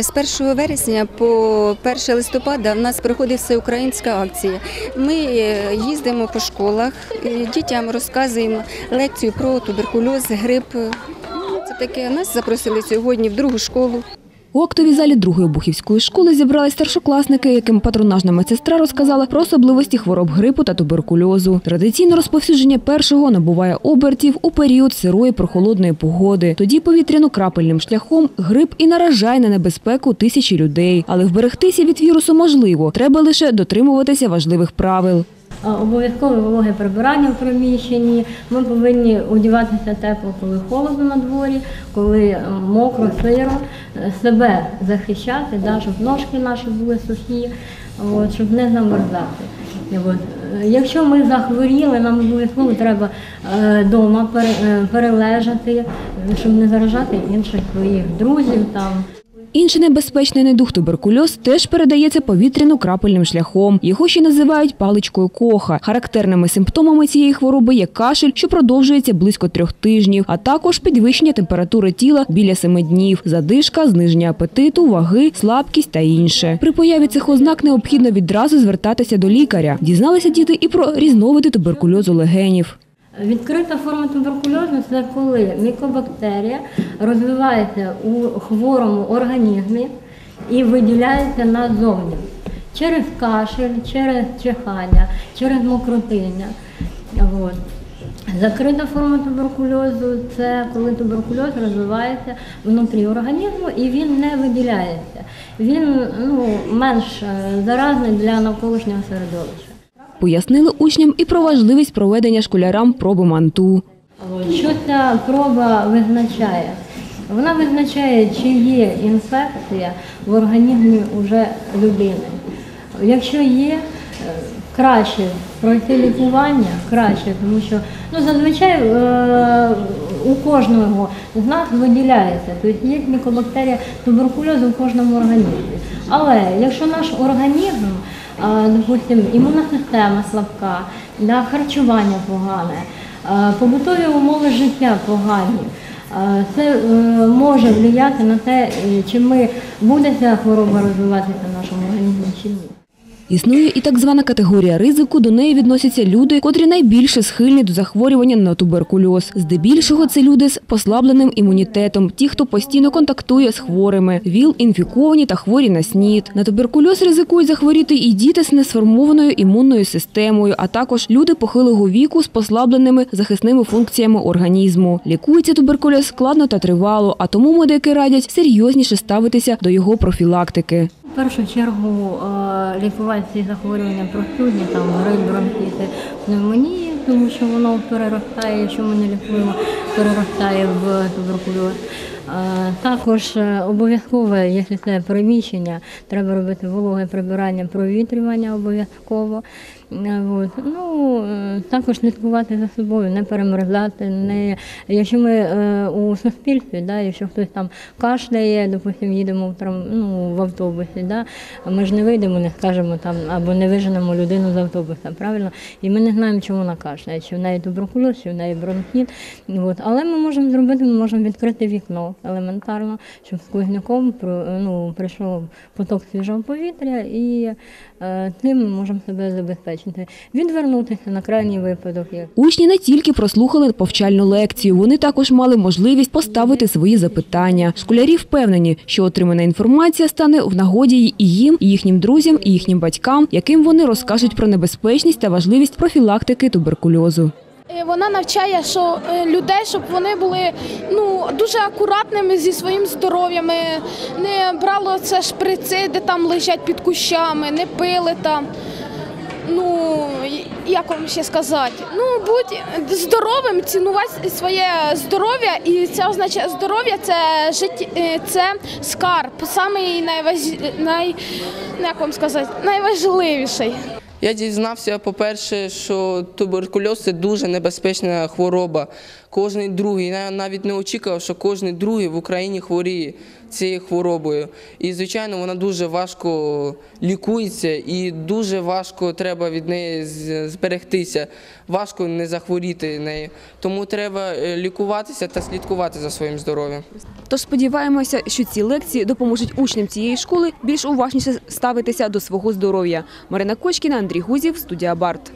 З 1 вересня по 1 листопада в нас проходить всеукраїнська акція. Ми е, їздимо по школах, е, дітям розказуємо лекцію про туберкульоз, грип. Це таке. Нас запросили сьогодні в другу школу. У актовій залі другої Бухівської школи зібрались старшокласники, яким патронажна медсестра розказала про особливості хвороб грипу та туберкульозу. Традиційно розповсюдження першого набуває обертів у період сирої прохолодної погоди. Тоді повітряно-крапельним шляхом грип і наражає на небезпеку тисячі людей. Але вберегтися від вірусу можливо. Треба лише дотримуватися важливих правил. А, Обов'язкове вологе прибирання в приміщенні. Ми повинні одягатися тепло, коли холодно на дворі, коли е, мокро, сиро, Е, себе захищати, да, щоб ножки наші були сухі, от, щоб не замерзати. Е, Якщо ми захворіли, нам обов'язково треба вдома перележати, е, щоб не заражати інших своїх друзів там. Інший небезпечний недух туберкульоз теж передається повітряно-крапельним шляхом. Його ще називають паличкою коха. Характерними симптомами цієї хвороби є кашель, що продовжується близько трьох тижнів, а також підвищення температури тіла біля семи днів, задишка, зниження апетиту, ваги, слабкість та інше. При появі цих ознак необхідно відразу звертатися до лікаря. Дізналися діти і про різновиди туберкульозу легенів. Відкрита форма туберкульозу це коли мікобактерія розвивається у хворому організмі і виділяється назовні через кашель, через чихання, через мокротиння. От. Закрита форма туберкульозу це коли туберкульоз розвивається внутрі організму і він не виділяється. Він ну, менш е, заразний для навколишнього середовища. Пояснили учням і про важливість проведення школярам проби манту. Що ця проба визначає? Вона визначає, чи є інфекція в організмі уже людини. Якщо є, е, краще пройти лікування, краще, тому що ну, зазвичай е, у кожного з нас виділяється, тобто є мікобактерія туберкульозу в кожному організмі. Але якщо наш організм, е, допустимо, імунна система слабка, да, харчування погане, е, побутові умови життя погані. Е, Це може впливати на те, чи ми буде ця хвороба розвиватися в нашому організмі чи ні. Існує і так звана категорія ризику. До неї відносяться люди, котрі найбільше схильні до захворювання на туберкульоз. Здебільшого це люди з послабленим імунітетом, ті, хто постійно контактує з хворими, ВІЛ, інфіковані та хворі на СНІД. На туберкульоз ризикують захворіти і діти з несформованою імунною системою, а також люди похилого віку з послабленими захисними функціями організму. Лікується туберкульоз складно та тривало, а тому медики радять серйозніше ставитися до його профілактики. В першу чергу лікуватися захворюванням простудні, там гриль, бронхіти, пневмонії, тому що воно переростає, якщо ми не лікуємо, переростає в туберкульоз. Е, Також е, обов'язкове, якщо це приміщення, треба робити вологе прибирання, провітрювання обов'язково. Е. Ну, е, також слідкувати за собою, не перемерзати. Не... Якщо ми е, у суспільстві, да, якщо хтось там кашляє, допустимо, їдемо в, трам... ну, в автобусі, да, ми ж не вийдемо, не скажемо там або не виженемо людину з автобуса, правильно? І ми не знаємо, чому вона кашляє, чи в неї туберкульоз, чи в неї бронхіт. От. Але ми можемо зробити, ми можемо відкрити вікно елементарно, щоб сквозняком про- ну, прийшов поток свіжого повітря і е, тим ми можемо себе забезпечити. Відвернутися на крайній випадок. Учні не тільки прослухали повчальну лекцію, вони також мали можливість поставити свої запитання. Школярі впевнені, що отримана інформація стане в нагоді і їм, і їхнім друзям, і їхнім батькам, яким вони розкажуть про небезпечність та важливість профілактики туберкульозу. Е, Вона навчає, що е, людей, щоб вони були ну дуже акуратними зі своїм здоров'ям, е, не брало це шприци, де там лежать під кущами, не пили там. Ну як вам ще сказати? Ну будь здоровим, цінувати своє здоров'я, і це означає здоров'я це життя, це скарб, самий найваж... най... ну, як вам сказати, найважливіший. Я дізнався, по-перше, що туберкульоз це дуже небезпечна хвороба. Кожний другий, я навіть не очікував, що кожний другий в Україні хворіє. Цією хворобою. І, звичайно, вона дуже важко лікується і дуже важко треба від неї зберегтися. Важко не захворіти нею. Тому треба е, лікуватися та слідкувати за своїм здоров'ям. Тож сподіваємося, що ці лекції допоможуть учням цієї школи більш уважніше ставитися до свого здоров'я. Марина Кочкіна, Андрій Гузів, студія Барт.